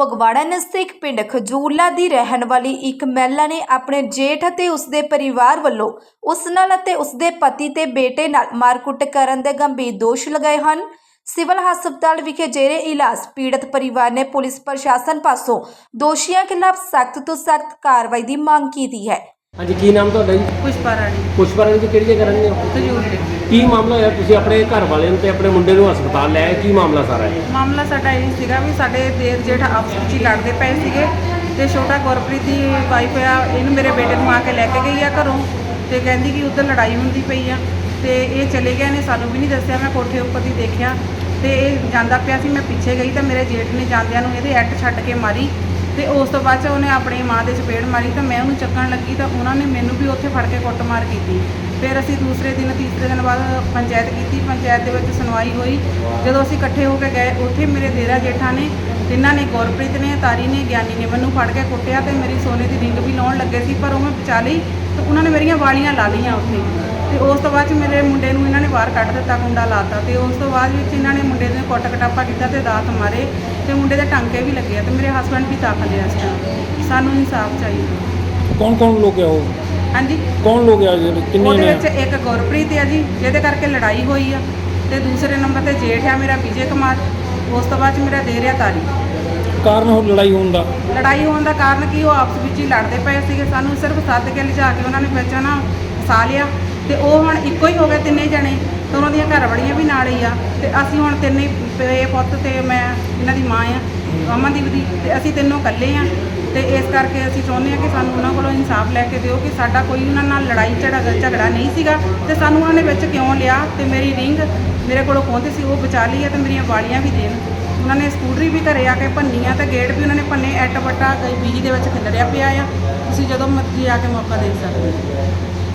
ਫਗਵਾੜਾ ਨਜ਼ਦੀਕ ਪਿੰਡ ਖਜੂਰਲਾ ਦੀ ਰਹਿਣ ਵਾਲੀ ਇੱਕ ਮਹਿਲਾ ਨੇ ਆਪਣੇ ਜੇਠ ਅਤੇ ਉਸਦੇ ਪਰਿਵਾਰ ਵੱਲੋਂ ਉਸ ਨਾਲ ਅਤੇ ਉਸਦੇ ਪਤੀ ਤੇ ਬੇਟੇ ਨਾਲ ਮਾਰਕੁੱਟ ਕਰਨ ਦੇ ਗੰਭੀਰ ਦੋਸ਼ ਲਗਾਏ ਹਨ। ਸਿਵਲ ਹਸਪਤਾਲ ਵਿਖੇ ਜੇਰੇ ਇਲਾਜ ਪੀੜਤ ਪਰਿਵਾਰ ਨੇ ਪੁਲਿਸ ਪ੍ਰਸ਼ਾਸਨ ਪਾਸੋਂ ਦੋਸ਼ੀਆਂ ਖਿਲਾਫ ਸਖਤ ਤੋਂ ਸਖਤ ਕਾਰਵਾਈ ਦੀ ਮੰਗ ਕੀਤੀ ਹੈ। ਹਾਂਜੀ ਕੀ ਨਾਮ ਤੁਹਾਡਾ ਜੀ? ਪੁਸ਼ਪਾ ਰਾਣੀ। ਪੁਸ਼ਪਾ ਰਾਣੀ ਜੀ ਕਿਹੜੀ ਜਗ੍ਹਾ ਰਹਿੰਦੇ ਹੋ? ਖਜੂਰ ਦੇ। ਕੀ ਮਾਮਲਾ ਹੋਇਆ? ਤੁਸੀਂ ਆਪਣੇ ਘਰ ਵਾਲੇ ਨੂੰ ਤੇ ਆਪਣੇ ਮੁੰਡੇ ਨੂੰ ਹਸਪਤਾਲ ਲੈ ਆਏ? ਕੀ ਮਾਮਲਾ ਸਾਰਾ ਹੈ ਮਾਮਲਾ ਸਾਡਾ ਇਹ ਸੀਗਾ ਵੀ ਸਾਡੇ ਦੇਰ ਜੇਠ ਆਪਸ ਵਿੱਚ ਹੀ ਲੜਦੇ ਪਏ ਸੀਗੇ ਤੇ ਛੋਟਾ ਗੁਰਪ੍ਰੀਤ ਦੀ ਵਾਈਫ ਆ, ਇਹਨੂੰ ਮੇਰੇ ਬੇਟੇ ਨੂੰ ਆ ਕੇ ਲੈ ਕੇ ਗਈ ਆ ਘਰੋਂ ਤੇ ਕਹਿੰਦੀ ਕਿ ਉੱਧਰ ਲੜਾਈ ਹੁੰਦੀ ਪਈ ਆ ਤੇ ਇਹ ਚਲੇ ਗਏ ਨੇ, ਸਾਨੂੰ ਵੀ ਨਹੀਂ ਦੱਸਿਆ, ਮੈਂ ਕੋਠੇ ਉੱਪਰ ਦੀ ਦੇਖਿਆ ਤੇ ਇਹ ਜਾਂਦਾ ਪਿਆ ਸੀ, ਮੈਂ ਪਿੱਛੇ ਗਈ ਤਾਂ ਮੇਰੇ ਜੇਠ ਨੇ ਜਾਂਦਿਆਂ ਨੂੰ ਇਹਦੇ ਐਟ ਛੱਡ ਕੇ ਮਾਰੀ ਤੇ ਉਸ ਤੋਂ ਬਾਅਦ ਚ ਉਹਨੇ ਆਪਣੀ ਮਾਂ ਦੇ ਚਪੇੜ ਮਾਰੀ, ਤਾਂ ਮੈਂ ਉਹਨੂੰ ਚੱਕਣ ਲੱਗੀ ਤਾਂ ਉਹਨਾਂ ਨੇ ਮੈਨੂੰ ਵੀ ਉੱਥੇ ਫੜ ਕੇ ਕੁੱਟਮਾਰ ਕੀਤੀ। ਫਿਰ ਅਸੀਂ ਦੂਸਰੇ ਦਿਨ, ਤੀਸਰੇ ਦਿਨ ਬਾਅਦ ਪੰਚਾਇਤ ਕੀਤੀ। ਪੰਚਾਇਤ ਦੇ ਵਿੱਚ ਸੁਣਵਾਈ ਹੋਈ। ਜਦੋਂ ਅਸੀਂ ਇਕੱਠੇ ਹੋ ਕੇ ਗਏ, ਉੱਥੇ ਮੇਰੇ ਦੇਰਾ ਜੇਠਾਂ ਨੇ, ਜਿਨ੍ਹਾਂ ਨੇ ਗੁਰਪ੍ਰੀਤ ਨੇ, ਤਾਰੀ ਨੇ, ਗਿਆਨੀ ਨੇ ਮੈਨੂੰ ਫੜ ਕੇ ਕੁੱਟਿਆ ਤੇ ਮੇਰੀ ਸੋਨੇ ਦੀ ਰਿੰਗ ਵੀ ਲਾਉਣ ਲੱਗੇ ਸੀ, ਪਰ ਉਹ ਮੈਂ ਬਚਾ ਲਈ ਤੇ ਉਹਨਾਂ ਨੇ ਮੇਰੀਆਂ ਵਾਲੀਆਂ ਲਾ ਲਈਆਂ ਉੱਥੇ। ਤੇ ਉਸ ਤੋਂ ਬਾਅਦ ਚ ਮੇਰੇ ਮੁੰਡੇ ਨੂੰ ਇਹਨਾਂ ਨੇ ਬਾਹਰ ਕੱਢ ਦਿੱਤਾ ਕੁੰਡਾ ਲਾਤਾ ਤੇ ਉਸ ਤੋਂ ਬਾਅਦ ਵਿੱਚ ਇਹਨਾਂ ਨੇ ਮੁੰਡੇ ਦੇ ਕੁੱਟ ਕਟਾਪਾ ਕੀਤਾ ਤੇ ਦਾਤ ਮਾਰੇ ਤੇ ਮੁੰਡੇ ਦੇ ਟਾਂਕੇ ਵੀ ਲੱਗੇ ਆ ਤੇ ਮੇਰੇ ਹਸਬੰਡ ਵੀ ਦਾਖਲ ਆ ਇਸ ਟਾਈਮ ਸਾਨੂੰ ਇਨਸਾਫ ਚਾਹੀਦਾ। ਕੌਣ ਕੌਣ ਲੋਕ ਆ ਉਹ? ਹਾਂਜੀ। ਕੌਣ ਲੋਕ ਆ ਜਿਹੜੇ ਕਿੰਨੇ ਉਹਦੇ ਨੇ? ਵਿੱਚ ਇੱਕ ਗੁਰਪ੍ਰੀਤ ਆ ਜੀ ਜਿਹਦੇ ਕਰਕੇ ਲੜਾਈ ਹੋਈ ਆ ਤੇ ਦੂਸਰੇ ਨੰਬਰ ਤੇ ਜੇਠ ਆ ਮੇਰਾ ਵਿਜੇ ਕੁਮਾਰ ਉਸ ਤੋਂ ਬਾਅਦ ਚ ਮੇਰਾ ਦੇਰਿਆ ਤਾਰੀ। ਕਾਰਨ ਹੋ ਲੜਾਈ ਹੋਣ ਦਾ? ਲੜਾਈ ਹੋਣ ਦਾ ਕਾਰਨ ਕੀ? ਉਹ ਆਪਸ ਵਿੱਚ ਹੀ ਲੜਦੇ ਪਏ ਸੀਗੇ। ਸਾਨੂੰ ਸਿਰਫ ਸੱਦ ਕੇ ਲਿਜਾ ਕੇ ਉਹਨਾਂ ਨੇ ਵਿੱਚ ਨਾ ਫਸਾ ਲਿਆ ਤੇ ਉਹ ਹੁਣ ਇੱਕੋ ਹੀ ਹੋ ਗਏ ਤਿੰਨੇ ਜਣੇ, ਤੇ ਉਹਨਾਂ ਦੀਆਂ ਘਰ ਵਾਲੀਆਂ ਵੀ ਨਾਲ ਹੀ ਆ, ਤੇ ਅਸੀਂ ਹੁਣ ਤਿੰਨੇ ਪੇ ਪੁੱਤ ਤੇ ਮੈਂ ਇਹਨਾਂ ਦੀ ਮਾਂ ਆ, ਅਮਨਦੀਪ ਦੀ, ਤੇ ਅਸੀਂ ਤਿੰਨੋਂ ਇਕੱਲੇ ਆ, ਤੇ ਇਸ ਕਰਕੇ ਅਸੀਂ ਚਾਹੁੰਦੇ ਆ ਕਿ ਸਾਨੂੰ ਉਹਨਾਂ ਕੋਲੋਂ ਇਨਸਾਫ ਲੈ ਕੇ ਦਿਓ ਕਿ ਸਾਡਾ ਕੋਈ ਉਹਨਾਂ ਨਾਲ ਲੜਾਈ ਝਗੜਾ ਝਗੜਾ ਨਹੀਂ ਸੀਗਾ, ਤੇ ਸਾਨੂੰ ਉਹਨਾਂ ਨੇ ਵਿੱਚ ਕਿਉਂ ਲਿਆ, ਤੇ ਮੇਰੀ ਰਿੰਗ ਮੇਰੇ ਕੋਲੋਂ ਖੋਹਦੇ ਸੀ, ਉਹ ਬਚਾ ਲਈ ਆ ਤੇ ਮੇਰੀਆਂ ਵਾਲੀਆਂ ਵੀ ਦੇਣ। ਉਹਨਾਂ ਨੇ ਸਕੂਟਰੀ ਵੀ ਘਰੇ ਆ ਕੇ ਭੰਨੀਆਂ ਤੇ ਗੇਟ ਵੀ ਉਹਨਾਂ ਨੇ ਭੰਨੇ ਐਟ ਵੱਟਾ ਬਿਜਲੀ ਦੇ ਵਿੱਚ ਖਿਲਰਿਆ ਪਿਆ ਆ, ਤੁਸੀਂ ਜਦੋਂ ਮਰਜ਼ੀ ਆ ਕੇ ਮੌਕਾ ਦੇ ਸਕਦੇ ਹੋ।